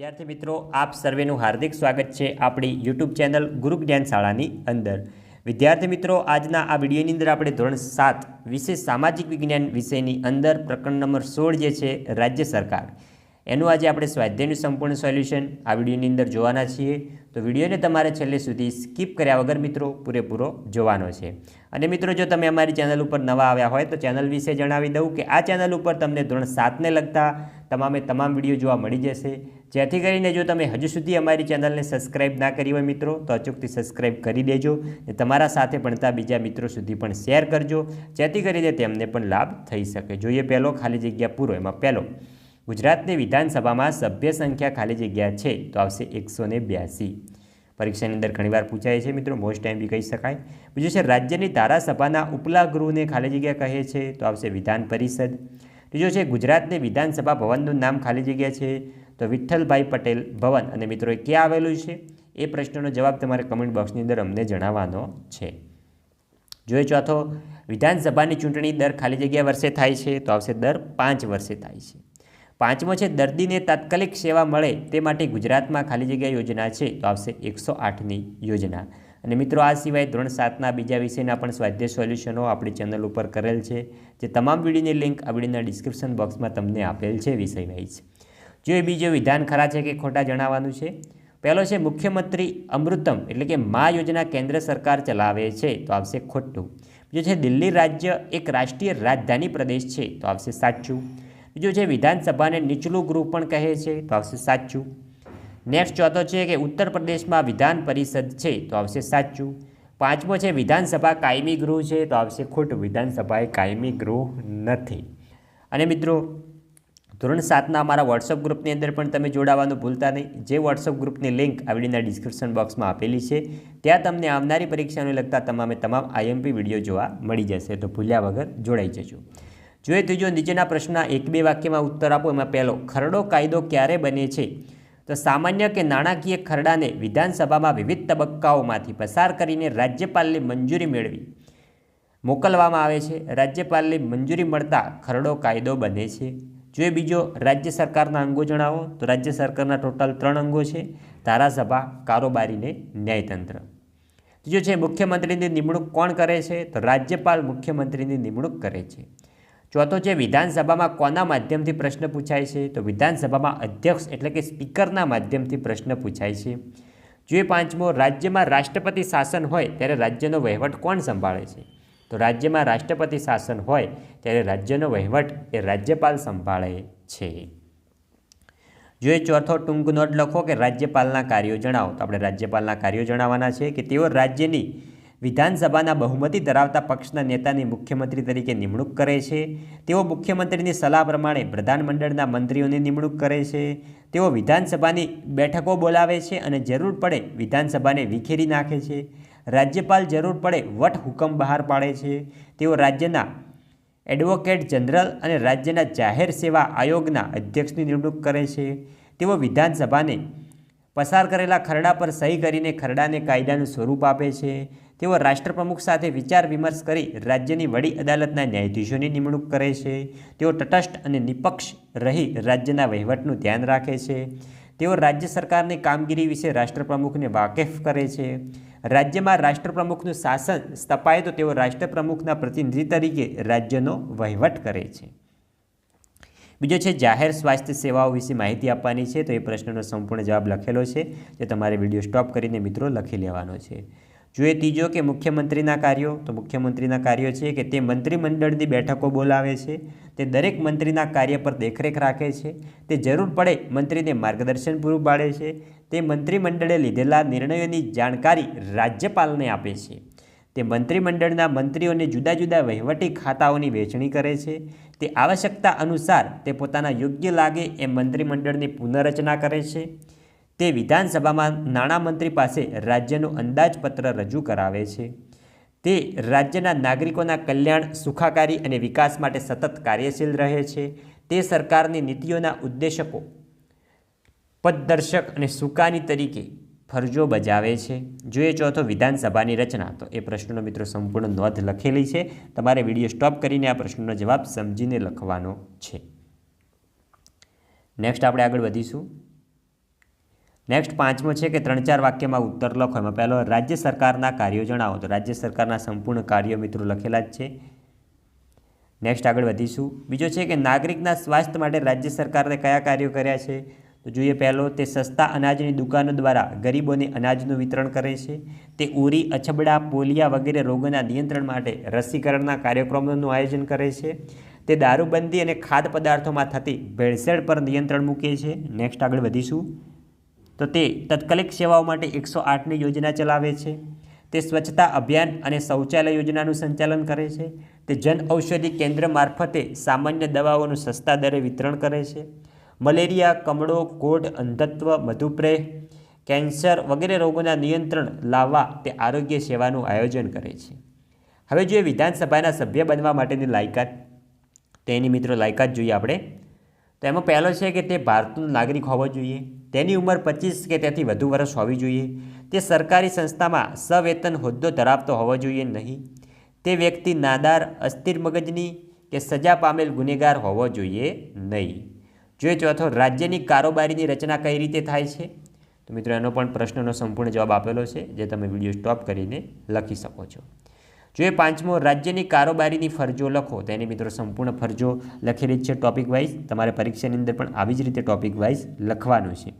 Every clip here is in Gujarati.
વિદ્યાર્થી મિત્રો, આપ સર્વેનું હાર્દિક સ્વાગત છે આપણી યુટ્યુબ ચેનલ ગુરુ જ્ઞાન શાળાની અંદર. વિદ્યાર્થી મિત્રો, આજના આ વિડીયોની અંદર આપણે ધોરણ સાત વિશેષ સામાજિક વિજ્ઞાન વિષયની અંદર પ્રકરણ નંબર સોળ જે છે, રાજ્ય સરકાર. એનું આજે આપણે સ્વાધ્યાયનું સંપૂર્ણ સોલ્યુશન આ વિડીયોની અંદર જોવાના છીએ. તો વિડીયોને તમારે છેલ્લે સુધી સ્કીપ કર્યા વગર મિત્રો પૂરેપૂરો જોવાનો છે. અને મિત્રો, જો તમે અમારી ચેનલ ઉપર નવા આવ્યા હોય તો ચેનલ વિશે જણાવી દઉં કે આ ચેનલ ઉપર તમને ધોરણ સાતને લગતા તમામે તમામ વીડિયો જોવા મળી જશે. જેથી કરીને જો તમે હજુ સુધી અમારી ચેનલને સબસ્ક્રાઇબ ના કરી હોય મિત્રો, તો અચૂકથી સબસ્ક્રાઇબ કરી દેજો ને તમારા સાથે ભણતા બીજા મિત્રો સુધી પણ શેર કરજો, જેથી કરીને તેમને પણ લાભ થઈ શકે. જોઈએ પહેલો ખાલી જગ્યા પૂરો, એમાં પહેલો. ગુજરાતની વિધાનસભામાં સભ્ય સંખ્યા ખાલી જગ્યા છે, તો આવશે એકસો ને બ્યાસી. પરીક્ષાની અંદર ઘણીવાર પૂછાય છે મિત્રો મોસ્ટ ટાઈમ બી કહી શકાય. બીજું છે, રાજ્યની ધારાસભાના ઉપલા ગૃહને ખાલી જગ્યા કહે છે, તો આવશે વિધાન પરિષદ. ત્રીજો છે, ગુજરાતની વિધાનસભા ભવનનું નામ ખાલી જગ્યા છે તો વિઠ્ઠલભાઈ પટેલ ભવન. અને મિત્રો, એ ક્યાં આવેલું છે? એ પ્રશ્નનો જવાબ તમારે કમેન્ટ બોક્સની અંદર અમને જણાવવાનો છે. જોઈએ ચોથો વિધાનસભાની ચૂંટણી દર ખાલી જગ્યા વર્ષે થાય છે, તો આવશે દર પાંચ વર્ષે થાય છે. પાંચમો છે, દર્દીને તાત્કાલિક સેવા મળે તે માટે ગુજરાતમાં ખાલી જગ્યા યોજના છે, તો આવશે એકસો આઠની યોજના. અને મિત્રો, આ સિવાય ધોરણ સાતના બીજા વિષયના પણ સ્વાધ્યાય સોલ્યુશનો આપણી ચેનલ ઉપર કરેલ છે, જે તમામ વિડીયોની લિંક આ વિડીયોના ડિસ્ક્રિપ્શન બોક્સમાં તમને આપેલ છે વિષય વાઇઝ જો એ બીજો વિધાન ખરા છે કે ખોટા જણાવવાનું છે? પહેલો છે મુખ્યમંત્રી અમૃતમ, એટલે કે મા યોજના કેન્દ્ર સરકાર ચલાવે છે, તો આવશે ખોટું. બીજો છે દિલ્હી રાજ્ય એક રાષ્ટ્રીય રાજધાની પ્રદેશ છે, તો આવશે સાચું. બીજું છે વિધાનસભાને નીચલું ગૃહ પણ કહે છે, તો આવશે સાચું. નેક્સ્ટ ચોથો છે કે ઉત્તર પ્રદેશમાં વિધાન પરિષદ છે, તો આવશે સાચું. પાંચમો છે વિધાનસભા કાયમી ગૃહ છે, તો આવશે ખોટું. વિધાનસભા એ કાયમી ગૃહ નથી. અને મિત્રો ધોરણ સાતના અમારા વોટ્સઅપ ગ્રુપની અંદર પણ તમે જોડાવાનું ભૂલતા નહીં. જે વોટ્સઅપ ગ્રુપની લિંક આવડીના ડિસ્ક્રિપ્શન બોક્સમાં આપેલી છે, ત્યાં તમને આવનારી પરીક્ષાને લગતા તમામે તમામ આઈએમપી વીડિયો જોવા મળી જશે. તો ભૂલ્યા વગર જોડાઈ જજો. જોઈએ તો જો નીચેના પ્રશ્નના એક બે વાક્યમાં ઉત્તર આપો, એમાં પહેલો, ખરડો કાયદો ક્યારે બને છે? તો સામાન્ય કે નાણાકીય ખરડાને વિધાનસભામાં વિવિધ તબક્કાઓમાંથી પસાર કરીને રાજ્યપાલની મંજૂરી મેળવી. મોકલવામાં આવે છે, રાજ્યપાલની મંજૂરી મળતા ખરડો કાયદો બને છે. જોઈએ બીજો, રાજ્ય સરકારના અંગો જણાવો. તો રાજ્ય સરકારના ટોટલ ત્રણ અંગો છે. ધારાસભા કારોબારીને ન્યાયતંત્ર. ત્રીજો છે, મુખ્યમંત્રીની નિમણૂક કોણ કરે છે? તો રાજ્યપાલ મુખ્યમંત્રીની નિમણૂક કરે છે. ચોથો છે, વિધાનસભામાં કોના માધ્યમથી પ્રશ્ન પૂછાય છે? તો વિધાનસભામાં અધ્યક્ષ એટલે કે સ્પીકરના માધ્યમથી પ્રશ્ન પૂછાય છે. જોઈએ પાંચમો, રાજ્યમાં રાષ્ટ્રપતિ શાસન હોય ત્યારે રાજ્યનો વહીવટ કોણ સંભાળે છે? તો રાજ્યમાં રાષ્ટ્રપતિ શાસન હોય ત્યારે રાજ્યનો વહીવટ એ રાજ્યપાલ સંભાળે છે. જોઈએ ચોથો ટૂંક નોટ લખો કે રાજ્યપાલના કાર્યો જણાવો, તો આપણે રાજ્યપાલના કાર્યો જણાવવાના છે કે તેઓ રાજ્યની વિધાનસભાના બહુમતી ધરાવતા પક્ષના નેતાની મુખ્યમંત્રી તરીકે નિમણૂક કરે છે. તેઓ મુખ્યમંત્રીની સલાહ પ્રમાણે પ્રધાનમંડળના મંત્રીઓની નિમણૂક કરે છે. તેઓ વિધાનસભાની બેઠકો બોલાવે છે અને જરૂર પડે વિધાનસભાને વિખેરી નાખે છે. રાજ્યપાલ જરૂર પડે વટ હુકમ બહાર પાડે છે. તેઓ રાજ્યના એડવોકેટ જનરલ અને રાજ્યના જાહેર સેવા આયોગના અધ્યક્ષની નિમણૂક કરે છે. તેઓ વિધાનસભાને પસાર કરેલા ખરડા પર સહી કરીને ખરડાને કાયદાનું સ્વરૂપ આપે છે. તેઓ રાષ્ટ્રપ્રમુખ સાથે વિચાર વિમર્શ કરી રાજ્યની વડી અદાલતના ન્યાયાધીશોની નિમણૂક કરે છે. તેઓ તટસ્થ અને નિપક્ષ રહી રાજ્યના વહીવટનું ધ્યાન રાખે છે. તેઓ રાજ્ય સરકારની કામગીરી વિશે રાષ્ટ્રપ્રમુખને વાકેફ કરે છે. રાજ્યમાં રાષ્ટ્રપ્રમુખનું શાસન સ્થપાય તો તેઓ રાષ્ટ્રપ્રમુખના પ્રતિનિધિ તરીકે રાજ્યનો વહીવટ કરે છે. બીજો છે, જાહેર સ્વાસ્થ્ય સેવાઓ વિશે માહિતી આપવાની છે. તો એ પ્રશ્નનો સંપૂર્ણ જવાબ લખેલો છે. જે તમારે વીડિયો સ્ટોપ કરીને મિત્રો લખી લેવાનો છે. જોઈએ ત્રીજો કે મુખ્યમંત્રીના કાર્યો, તો મુખ્યમંત્રીના કાર્યો છે કે તે મંત્રીમંડળની બેઠકો બોલાવે છે, તે દરેક મંત્રીના કાર્ય પર દેખરેખ રાખે છે, તે જરૂર પડે મંત્રીને માર્ગદર્શન પૂરું પાડે છે, તે મંત્રીમંડળે લીધેલા નિર્ણયોની જાણકારી રાજ્યપાલને આપે છે. તે મંત્રીમંડળના મંત્રીઓને જુદા જુદા વહીવટી ખાતાઓની વહેંચણી કરે છે, તે આવશ્યકતા અનુસાર તે પોતાના યોગ્ય લાગે એ મંત્રીમંડળની પુનઃરચના કરે છે તે વિધાનસભામાં નાણામંત્રી પાસે રાજ્યનું અંદાજપત્ર રજૂ કરાવે છે. તે રાજ્યના નાગરિકોના કલ્યાણ, સુખાકારી અને વિકાસ માટે સતત કાર્યશીલ રહે છે. તે સરકારની નીતિઓના ઉદ્દેશકો, પદદર્શક અને સુકાની તરીકે ફરજો બજાવે છે. જોઈએ ચોથો વિધાનસભાની રચના. તો એ પ્રશ્નનો મિત્રો સંપૂર્ણ નોંધ લખેલી છે. તમારે વીડિયો સ્ટોપ કરીને આ પ્રશ્નનો જવાબ સમજીને લખવાનો છે. નેક્સ્ટ આપણે આગળ વધીશું. નેક્સ્ટ પાંચમો છે કે ત્રણ ચાર વાક્યમાં ઉત્તર લખો. એમાં પહેલો, રાજ્ય સરકારના કાર્યો જણાવો. તો રાજ્ય સરકારના સંપૂર્ણ કાર્યો મિત્રો લખેલા જ છે. નેક્સ્ટ આગળ વધીશું. બીજો છે કે નાગરિકના સ્વાસ્થ્ય માટે રાજ્ય સરકારે કયા કાર્યો કર્યા છે? તો જોઈએ પહેલો, તે સસ્તા અનાજની દુકાનો દ્વારા ગરીબોને અનાજનું વિતરણ કરે છે. તે ઉરી, અછબડા, પોલિયા વગેરે રોગોના નિયંત્રણ માટે રસીકરણના કાર્યક્રમોનું આયોજન કરે છે. તે દારૂબંધી અને ખાદ્ય પદાર્થોમાં થતી ભેળસેળ પર નિયંત્રણ મૂકે છે. નેક્સ્ટ આગળ વધીશું. તો તે તત્કાલિક સેવાઓ માટે એકસો આઠની યોજના ચલાવે છે. તે સ્વચ્છતા અભિયાન અને શૌચાલય યોજનાનું સંચાલન કરે છે. તે જન ઔષધિ કેન્દ્ર મારફતે સામાન્ય દવાઓનું સસ્તા દરે વિતરણ કરે છે. મલેરિયા, કમળો કોઢ અંધત્વ, મધુપ્રેહ, કેન્સર વગેરે રોગોના નિયંત્રણ લાવવા તે આરોગ્ય સેવાનું આયોજન કરે છે. હવે જોઈએ વિધાનસભાના સભ્ય બનવા માટેની લાયકાત. તેની મિત્રો લાયકાત જોઈએ આપણે. તો એમાં પહેલો છે કે તે ભારતનો નાગરિક હોવો જોઈએ. તેની ઉંમર પચીસ કે તેથી વધુ વર્ષ હોવી જોઈએ. તે સરકારી સંસ્થામાં સવેતન હોદ્દો ધરાવતો હોવો જોઈએ નહીં. તે વ્યક્તિ નાદાર, અસ્થિર મગજની કે સજા પામેલ ગુનેગાર હોવો જોઈએ નહીં. જોઈએ ચોથો રાજ્યની કારોબારીની રચના કઈ રીતે થાય છે? તો મિત્રો, એનો પણ પ્રશ્નનો સંપૂર્ણ જવાબ આપેલો છે, જે તમે વીડિયો સ્ટોપ કરીને લખી શકો છો. જોઈએ પાંચમો રાજ્યની કારોબારીની ફરજો લખો તેની મિત્રો સંપૂર્ણ ફરજો લખેલી જ છે ટોપિક વાઇઝ. તમારે પરીક્ષાની અંદર પણ આવી જ રીતે ટોપિક વાઇઝ લખવાનું છે.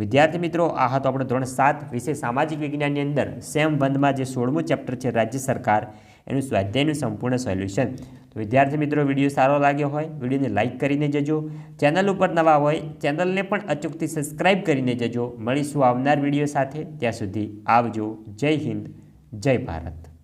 વિદ્યાર્થી મિત્રો, આ હતો આપણો ધોરણ સાત વિષય સામાજિક વિજ્ઞાનની અંદર. સેમ વંધમાં જે સોળમું ચેપ્ટર છે, રાજ્ય સરકાર, એનું સ્વાધ્યાયનું સંપૂર્ણ સોલ્યુશન તો વિદ્યાર્થી મિત્રો, વીડિયો સારો લાગ્યો હોય, વિડીયોને લાઇક કરીને જજો. ચેનલ ઉપર નવા હોય, ચેનલને પણ અચૂકથી સબસ્ક્રાઇબ કરીને જજો. મળીશું આવનાર વીડિયો સાથે. ત્યાં સુધી આવજો. જય હિન્દ, જય ભારત.